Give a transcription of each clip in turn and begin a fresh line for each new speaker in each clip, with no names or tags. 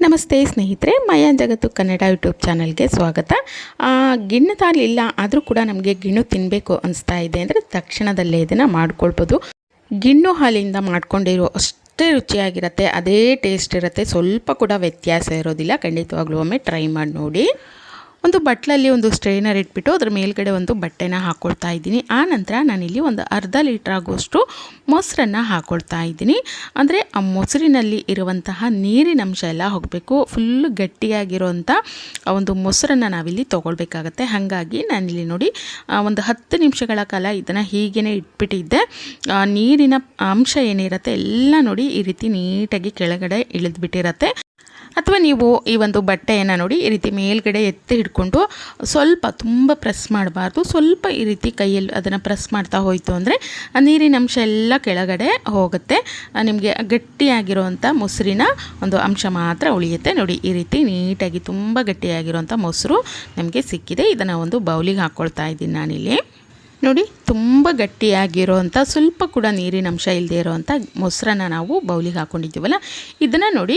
ನಮಸ್ತೆ ಸ್ನೇಹಿತರೆ ಮಯಾ ಜಗತ್ತು ಕನ್ನಡ ಯೂಟ್ಯೂಬ್ ಚಾನಲ್ಗೆ ಸ್ವಾಗತ. ಆ, ಗಿಣ್ಣು ತಾಲಿ ಇಲ್ಲ ಆದರೂ ಕೂಡ ನಮಗೆ ಗಿಣ್ಣು ತಿನ್ನಬೇಕು ಅನಿಸ್ತಾ ಇದೆ ಅಂದರೆ ತಕ್ಷಣದಲ್ಲೇ ಇದನ್ನು ಮಾಡ್ಕೊಳ್ಬೋದು. ಗಿಣ್ಣು ಹಾಲಿಂದ ಮಾಡ್ಕೊಂಡಿರೋ ಅಷ್ಟೇ ರುಚಿಯಾಗಿರುತ್ತೆ ಅದೇ ಟೇಸ್ಟ್ ಇರುತ್ತೆ ಸ್ವಲ್ಪ ಕೂಡ ವ್ಯತ್ಯಾಸ ಇರೋದಿಲ್ಲ ಖಂಡಿತವಾಗ್ಲೂ ಒಮ್ಮೆ ಟ್ರೈ ಮಾಡಿ ನೋಡಿ. ಒಂದು ಬಟ್ಲಲ್ಲಿ ಒಂದು ಸ್ಟ್ರೈನರ್ ಇಟ್ಬಿಟ್ಟು ಅದ್ರ ಮೇಲ್ಗಡೆ ಒಂದು ಬಟ್ಟೆನ ಹಾಕ್ಕೊಳ್ತಾ ಇದ್ದೀನಿ. ಆ ನಂತರ ನಾನಿಲ್ಲಿ ಒಂದು ಅರ್ಧ ಲೀಟ್ರ್ ಆಗುವಷ್ಟು ಮೊಸರನ್ನು ಹಾಕ್ಕೊಳ್ತಾ ಇದ್ದೀನಿ. ಅಂದರೆ ಆ ಮೊಸರಿನಲ್ಲಿ ಇರುವಂತಹ ನೀರಿನ ಅಂಶ ಎಲ್ಲ ಹೋಗಬೇಕು. ಫುಲ್ ಗಟ್ಟಿಯಾಗಿರುವಂಥ ಒಂದು ಮೊಸರನ್ನು ನಾವಿಲ್ಲಿ ತೊಗೊಳ್ಬೇಕಾಗತ್ತೆ. ಹಾಗಾಗಿ ನಾನಿಲ್ಲಿ ನೋಡಿ ಒಂದು ಹತ್ತು ನಿಮಿಷಗಳ ಕಾಲ ಇದನ್ನು ಹೀಗೇ ಇಟ್ಬಿಟ್ಟಿದ್ದೆ. ನೀರಿನ ಅಂಶ ಏನಿರುತ್ತೆ ಎಲ್ಲ ನೋಡಿ ಈ ರೀತಿ ನೀಟಾಗಿ ಕೆಳಗಡೆ ಇಳಿದ್ಬಿಟ್ಟಿರತ್ತೆ. ಅಥವಾ ನೀವು ಈ ಒಂದು ಬಟ್ಟೆಯನ್ನು ನೋಡಿ ಈ ರೀತಿ ಮೇಲ್ಗಡೆ ಎತ್ತಿ ಹಿಡ್ಕೊಂಡು ಸ್ವಲ್ಪ ತುಂಬ ಪ್ರೆಸ್ ಮಾಡಬಾರ್ದು. ಸ್ವಲ್ಪ ಈ ರೀತಿ ಕೈಯಲ್ಲಿ ಅದನ್ನು ಪ್ರೆಸ್ ಮಾಡ್ತಾ ಹೋಯಿತು ಅಂದರೆ ನೀರಿನ ಅಂಶ ಎಲ್ಲ ಕೆಳಗಡೆ ಹೋಗುತ್ತೆ. ನಿಮಗೆ ಗಟ್ಟಿಯಾಗಿರುವಂಥ ಮೊಸರಿನ ಒಂದು ಅಂಶ ಮಾತ್ರ ಉಳಿಯುತ್ತೆ. ನೋಡಿ ಈ ರೀತಿ ನೀಟಾಗಿ ತುಂಬ ಗಟ್ಟಿಯಾಗಿರುವಂಥ ಮೊಸರು ನಮಗೆ ಸಿಕ್ಕಿದೆ. ಇದನ್ನು ಒಂದು ಬೌಲಿಗೆ ಹಾಕ್ಕೊಳ್ತಾ ಇದ್ದೀನಿ ನಾನಿಲ್ಲಿ. ನೋಡಿ, ತುಂಬ ಗಟ್ಟಿಯಾಗಿರೋವಂಥ ಸ್ವಲ್ಪ ಕೂಡ ನೀರಿನ ಅಂಶ ಇಲ್ಲದೆ ಇರೋವಂಥ ಮೊಸರನ್ನ ನಾವು ಬೌಲಿಗೆ ಹಾಕ್ಕೊಂಡಿದ್ದೀವಲ್ಲ ಇದನ್ನು ನೋಡಿ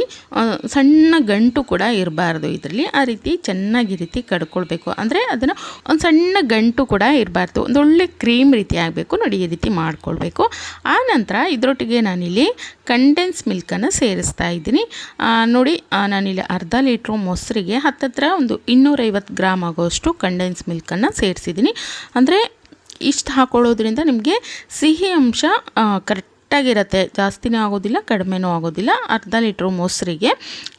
ಸಣ್ಣ ಗಂಟು ಕೂಡ ಇರಬಾರ್ದು ಇದರಲ್ಲಿ. ಆ ರೀತಿ ಚೆನ್ನಾಗಿ ರೀತಿ ಕಡ್ಕೊಳ್ಬೇಕು. ಅಂದರೆ ಅದನ್ನು ಒಂದು ಸಣ್ಣ ಗಂಟು ಕೂಡ ಇರಬಾರ್ದು. ಒಂದೊಳ್ಳೆ ಕ್ರೀಮ್ ರೀತಿ ಆಗಬೇಕು. ನೋಡಿ, ಈ ರೀತಿ ಮಾಡ್ಕೊಳ್ಬೇಕು. ಆ ನಂತರ ಇದರೊಟ್ಟಿಗೆ ನಾನಿಲ್ಲಿ ಕಂಡೆನ್ಸ್ ಮಿಲ್ಕನ್ನು ಸೇರಿಸ್ತಾ ಇದ್ದೀನಿ. ನೋಡಿ ನಾನಿಲ್ಲಿ ಅರ್ಧ ಲೀಟ್ರು ಮೊಸರಿಗೆ ಹತ್ತತ್ರ ಒಂದು ಇನ್ನೂರೈವತ್ತು ಗ್ರಾಮ್ ಆಗೋಷ್ಟು ಕಂಡೆನ್ಸ್ ಮಿಲ್ಕನ್ನು ಸೇರಿಸಿದ್ದೀನಿ. ಅಂದರೆ ಇಷ್ಟು ಹಾಕೊಳ್ಳೋದ್ರಿಂದ ನಿಮಗೆ ಸಿಹಿ ಅಂಶ ಕರೆಕ್ಟಾಗಿರುತ್ತೆ ಜಾಸ್ತಿನೂ ಆಗೋದಿಲ್ಲ, ಕಡಿಮೆನೂ ಆಗೋದಿಲ್ಲ. ಅರ್ಧ ಲೀಟ್ರು ಮೊಸರಿಗೆ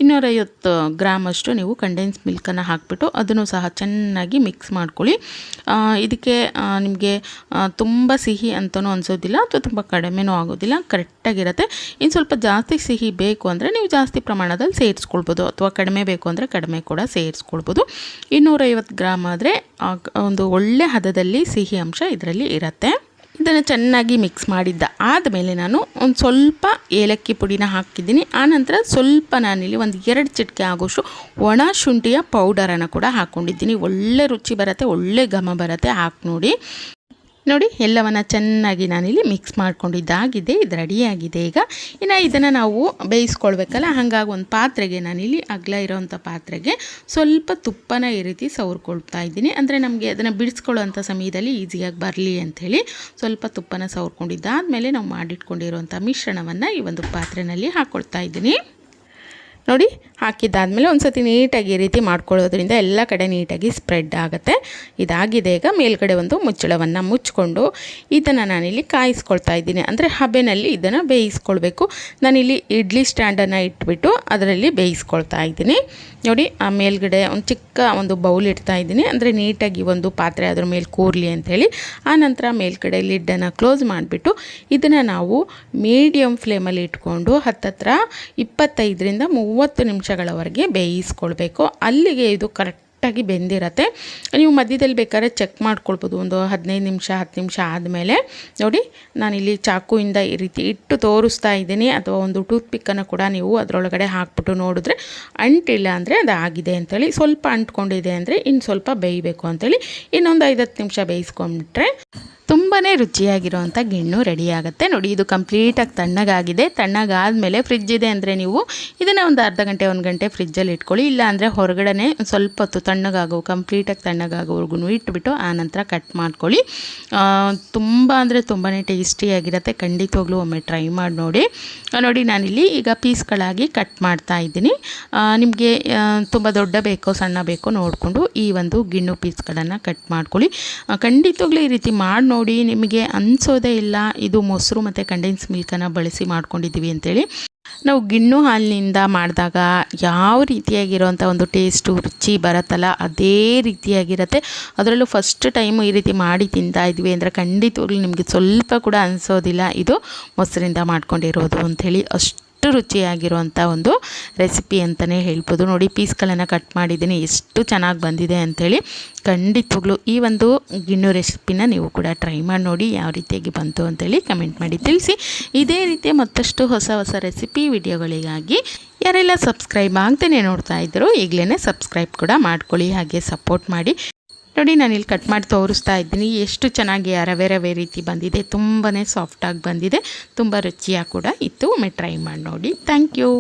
ಇನ್ನೂರೈವತ್ತು ಗ್ರಾಮ್ ಅಷ್ಟು ನೀವು ಕಂಡೆನ್ಸ್ ಮಿಲ್ಕನ್ನು ಹಾಕಿಬಿಟ್ಟು ಅದನ್ನು ಸಹ ಚೆನ್ನಾಗಿ ಮಿಕ್ಸ್ ಮಾಡ್ಕೊಳ್ಳಿ. ಇದಕ್ಕೆ ನಿಮಗೆ ತುಂಬ ಸಿಹಿ ಅಂತಲೂ ಅನಿಸೋದಿಲ್ಲ ಅಥವಾ ತುಂಬ ಕಡಿಮೆನೂ ಆಗೋದಿಲ್ಲ, ಕರೆಕ್ಟಾಗಿರುತ್ತೆ. ಇನ್ನು ಸ್ವಲ್ಪ ಜಾಸ್ತಿ ಸಿಹಿ ಬೇಕು ಅಂದರೆ ನೀವು ಜಾಸ್ತಿ ಪ್ರಮಾಣದಲ್ಲಿ ಸೇರಿಸ್ಕೊಳ್ಬೋದು ಅಥವಾ ಕಡಿಮೆ ಬೇಕು ಅಂದರೆ ಕಡಿಮೆ ಕೂಡ ಸೇರಿಸ್ಕೊಳ್ಬೋದು. ಇನ್ನೂರೈವತ್ತು ಗ್ರಾಮ್ ಆದರೆ ಒಂದು ಒಳ್ಳೆ ಹದದಲ್ಲಿ ಸಿಹಿ ಅಂಶ ಇದರಲ್ಲಿ ಇರುತ್ತೆ. ಇದನ್ನು ಚೆನ್ನಾಗಿ ಮಿಕ್ಸ್ ಮಾಡಿದ್ದ ಆದಮೇಲೆ ನಾನು ಒಂದು ಸ್ವಲ್ಪ ಏಲಕ್ಕಿ ಪುಡಿನ ಹಾಕಿದ್ದೀನಿ. ಆನಂತರ ಸ್ವಲ್ಪ ನಾನಿಲ್ಲಿ ಒಂದು ಎರಡು ಚಿಟಿಕೆ ಆಗೋಷ್ಟು ಒಣ ಶುಂಠಿಯ ಪೌಡರನ್ನು ಕೂಡ ಹಾಕ್ಕೊಂಡಿದ್ದೀನಿ ಒಳ್ಳೆ ರುಚಿ ಬರುತ್ತೆ, ಒಳ್ಳೆ ಘಮ ಬರುತ್ತೆ, ಹಾಕಿ ನೋಡಿ. ನೋಡಿ, ಎಲ್ಲವನ್ನು ಚೆನ್ನಾಗಿ ನಾನಿಲ್ಲಿ ಮಿಕ್ಸ್ ಮಾಡ್ಕೊಂಡಿದ್ದಾಗಿದೆ ಇದು ರೆಡಿಯಾಗಿದೆ ಈಗ. ಇನ್ನು ಇದನ್ನು ನಾವು ಬೇಯಿಸ್ಕೊಳ್ಬೇಕಲ್ಲ, ಹಾಗಾಗಿ ಒಂದು ಪಾತ್ರೆಗೆ ನಾನಿಲ್ಲಿ ಅಗಲ ಇರೋವಂಥ ಪಾತ್ರೆಗೆ ಸ್ವಲ್ಪ ತುಪ್ಪನ ಈ ರೀತಿ ಸವರ್ಕೊಳ್ತಾ ಇದ್ದೀನಿ. ಅಂದರೆ ನಮಗೆ ಅದನ್ನು ಬಿಡಿಸ್ಕೊಳ್ಳೋವಂಥ ಸಮಯದಲ್ಲಿ ಈಸಿಯಾಗಿ ಬರಲಿ ಅಂಥೇಳಿ ಸ್ವಲ್ಪ ತುಪ್ಪನ ಸವರ್ಕೊಂಡಿದ್ದಾದಮೇಲೆ ನಾವು ಮಾಡಿಟ್ಕೊಂಡಿರುವಂಥ ಮಿಶ್ರಣವನ್ನು ಈ ಒಂದು ಪಾತ್ರೆಯಲ್ಲಿ ಹಾಕ್ಕೊಳ್ತಾ ಇದ್ದೀನಿ. ನೋಡಿ, ಹಾಕಿದ್ದಾದಮೇಲೆ ಒಂದು ಸತಿ ನೀಟಾಗಿ ಈ ರೀತಿ ಮಾಡ್ಕೊಳ್ಳೋದ್ರಿಂದ ಎಲ್ಲ ಕಡೆ ನೀಟಾಗಿ ಸ್ಪ್ರೆಡ್ ಆಗುತ್ತೆ. ಇದಾಗಿದೆ ಈಗ, ಮೇಲ್ಗಡೆ ಒಂದು ಮುಚ್ಚಳವನ್ನು ಮುಚ್ಚಿಕೊಂಡು ಇದನ್ನು ನಾನಿಲ್ಲಿ ಕಾಯಿಸ್ಕೊಳ್ತಾ ಇದ್ದೀನಿ. ಅಂದರೆ ಹಬೆನಲ್ಲಿ ಇದನ್ನು ಬೇಯಿಸ್ಕೊಳ್ಬೇಕು. ನಾನಿಲ್ಲಿ ಇಡ್ಲಿ ಸ್ಟ್ಯಾಂಡನ್ನು ಇಟ್ಬಿಟ್ಟು ಅದರಲ್ಲಿ ಬೇಯಿಸ್ಕೊಳ್ತಾ ಇದ್ದೀನಿ. ನೋಡಿ, ಆ ಮೇಲ್ಗಡೆ ಒಂದು ಚಿಕ್ಕ ಒಂದು ಬೌಲ್ ಇಡ್ತಾ ಇದ್ದೀನಿ. ಅಂದರೆ ನೀಟಾಗಿ ಒಂದು ಪಾತ್ರೆ ಅದ್ರ ಮೇಲೆ ಕೂರಲಿ ಅಂಥೇಳಿ ಆ ನಂತರ ಮೇಲ್ಗಡೆ ಲಿಡ್ಡನ್ನು ಕ್ಲೋಸ್ ಮಾಡಿಬಿಟ್ಟು ಇದನ್ನು ನಾವು ಮೀಡಿಯಮ್ ಫ್ಲೇಮಲ್ಲಿ ಇಟ್ಕೊಂಡು ಹತ್ತತ್ರ ಇಪ್ಪತ್ತೈದರಿಂದ ಮೂವತ್ತು ನಿಮಿಷಗಳವರೆಗೆ ಬೇಯಿಸ್ಕೊಳ್ಬೇಕು. ಅಲ್ಲಿಗೆ ಇದು ಕರೆಕ್ಟಾಗಿ ಬೆಂದಿರತ್ತೆ. ನೀವು ಮಧ್ಯದಲ್ಲಿ ಬೇಕಾದ್ರೆ ಚೆಕ್ ಮಾಡ್ಕೊಳ್ಬೋದು. ಒಂದು ಹದಿನೈದು ನಿಮಿಷ, ಹತ್ತು ನಿಮಿಷ ಆದಮೇಲೆ. ನೋಡಿ, ನಾನಿಲ್ಲಿ ಚಾಕುವಿಂದ ಈ ರೀತಿ ಇಟ್ಟು ತೋರಿಸ್ತಾ ಇದ್ದೀನಿ. ಅಥವಾ ಒಂದು ಟೂತ್ ಪಿಕ್ಕನ್ನು ಕೂಡ ನೀವು ಅದರೊಳಗಡೆ ಹಾಕ್ಬಿಟ್ಟು ನೋಡಿದ್ರೆ ಅಂಟಿಲ್ಲ ಅಂದರೆ ಅದು ಆಗಿದೆ ಅಂತೇಳಿ. ಸ್ವಲ್ಪ ಅಂಟ್ಕೊಂಡಿದೆ ಅಂದರೆ ಇನ್ನು ಸ್ವಲ್ಪ ಬೇಯಬೇಕು ಅಂತೇಳಿ. ಇನ್ನೊಂದು ಐದತ್ತು ನಿಮಿಷ ಬೇಯಿಸ್ಕೊಂಡ್ಬಿಟ್ರೆ ತುಂಬಾ ರುಚಿಯಾಗಿರೋವಂಥ ಗಿಣ್ಣು ರೆಡಿ ಆಗುತ್ತೆ. ನೋಡಿ, ಇದು ಕಂಪ್ಲೀಟಾಗಿ ತಣ್ಣಗಾಗಿದೆ. ತಣ್ಣಗಾದಮೇಲೆ ಫ್ರಿಜ್ ಇದೆ ಅಂದರೆ ನೀವು ಇದನ್ನು ಒಂದು ಅರ್ಧ ಗಂಟೆ, ಒಂದು ಗಂಟೆ ಫ್ರಿಜ್ಜಲ್ಲಿ ಇಟ್ಕೊಳ್ಳಿ. ಇಲ್ಲ ಅಂದರೆ ಹೊರಗಡೆ ಸ್ವಲ್ಪ ಹೊತ್ತು ತಣ್ಣಗಾಗೋ ಕಂಪ್ಲೀಟಾಗಿ ತಣ್ಣಗಾಗೋವರೆಗೂ ಇಟ್ಬಿಟ್ಟು ಆನಂತರ ಕಟ್ ಮಾಡ್ಕೊಳ್ಳಿ. ತುಂಬ ಅಂದರೆ ತುಂಬಾ ಟೇಸ್ಟಿಯಾಗಿರುತ್ತೆ ಖಂಡಿತವಾಗ್ಲೂ ಒಮ್ಮೆ ಟ್ರೈ ಮಾಡಿ ನೋಡಿ. ನೋಡಿ ನಾನಿಲ್ಲಿ ಈಗ ಪೀಸ್ಗಳಾಗಿ ಕಟ್ ಮಾಡ್ತಾ ಇದ್ದೀನಿ. ನಿಮಗೆ ತುಂಬ ದೊಡ್ಡ ಬೇಕೋ ಸಣ್ಣ ಬೇಕೋ ನೋಡಿಕೊಂಡು ಈ ಒಂದು ಗಿಣ್ಣು ಪೀಸ್ಗಳನ್ನು ಕಟ್ ಮಾಡ್ಕೊಳ್ಳಿ. ಖಂಡಿತವಾಗ್ಲೂ ಈ ರೀತಿ ಮಾಡಿ ನೋಡಿ. ನಿಮಗೆ ಅನಿಸೋದೇ ಇಲ್ಲ. ಇದು ಮೊಸರು ಮತ್ತು ಕಂಡೆನ್ಸ್ ಮಿಲ್ಕನ್ನು ಬಳಸಿ ಮಾಡ್ಕೊಂಡಿದ್ದೀವಿ ಅಂತೇಳಿ. ನಾವು ಗಿಣ್ಣು ಹಾಲಿನಿಂದ ಮಾಡಿದಾಗ ಯಾವ ರೀತಿಯಾಗಿರುವಂಥ ಒಂದು ಟೇಸ್ಟು, ರುಚಿ ಬರುತ್ತಲ್ಲ, ಅದೇ ರೀತಿಯಾಗಿರುತ್ತೆ. ಅದರಲ್ಲೂ ಫಸ್ಟ್ ಟೈಮು ಈ ರೀತಿ ಮಾಡಿ ತಿಂತಾ ಇದ್ವಿ ಅಂದರೆ ಖಂಡಿತವಾಗ್ಲೂ ನಿಮಗೆ ಸ್ವಲ್ಪ ಕೂಡ ಅನಿಸೋದಿಲ್ಲ. ಇದು ಮೊಸರಿಂದ ಮಾಡ್ಕೊಂಡಿರೋದು ಅಂಥೇಳಿ ಅಷ್ಟು ರುಚಿಯಾಗಿರುವಂಥ ಒಂದು ರೆಸಿಪಿ ಅಂತಲೇ ಹೇಳ್ಬೋದು. ನೋಡಿ ಪೀಸ್ಗಳನ್ನು ಕಟ್ ಮಾಡಿದ್ದೀನಿ. ಎಷ್ಟು ಚೆನ್ನಾಗಿ ಬಂದಿದೆ ಅಂಥೇಳಿ ಖಂಡಿತವಾಗ್ಲೂ ಈ ಒಂದು ಗಿಣ್ಣು ರೆಸಿಪಿನ ನೀವು ಕೂಡ ಟ್ರೈ ಮಾಡಿ ನೋಡಿ ಯಾವ ರೀತಿಯಾಗಿ ಬಂತು ಅಂತೇಳಿ ಕಮೆಂಟ್ ಮಾಡಿ ತಿಳಿಸಿ. ಇದೇ ರೀತಿಯ ಮತ್ತಷ್ಟು ಹೊಸ ಹೊಸ ರೆಸಿಪಿ ವಿಡಿಯೋಗಳಿಗಾಗಿ ಯಾರೆಲ್ಲ ಸಬ್ಸ್ಕ್ರೈಬ್ ಆಗ್ದೇ ನೋಡ್ತಾ ಇದ್ದರು ಈಗಲೇ ಸಬ್ಸ್ಕ್ರೈಬ್ ಕೂಡ ಮಾಡ್ಕೊಳ್ಳಿ. ಹಾಗೆ ಸಪೋರ್ಟ್ ಮಾಡಿ. ನೋಡಿ ನಾನು ಇಲ್ಲಿ ಕಟ್ ಮಾಡಿ ತೋರಿಸ್ತಾ ಇದ್ದೀನಿ. ಎಷ್ಟು ಚೆನ್ನಾಗಿ ರವೆ ರವೆ ರೀತಿ ಬಂದಿದೆ. ತುಂಬಾ ಸಾಫ್ಟಾಗಿ ಬಂದಿದೆ. ತುಂಬ ರುಚಿಯಾಗಿ ಕೂಡ ಇತ್ತು. ಒಮ್ಮೆ ಟ್ರೈ ಮಾಡಿ ನೋಡಿ. Thank you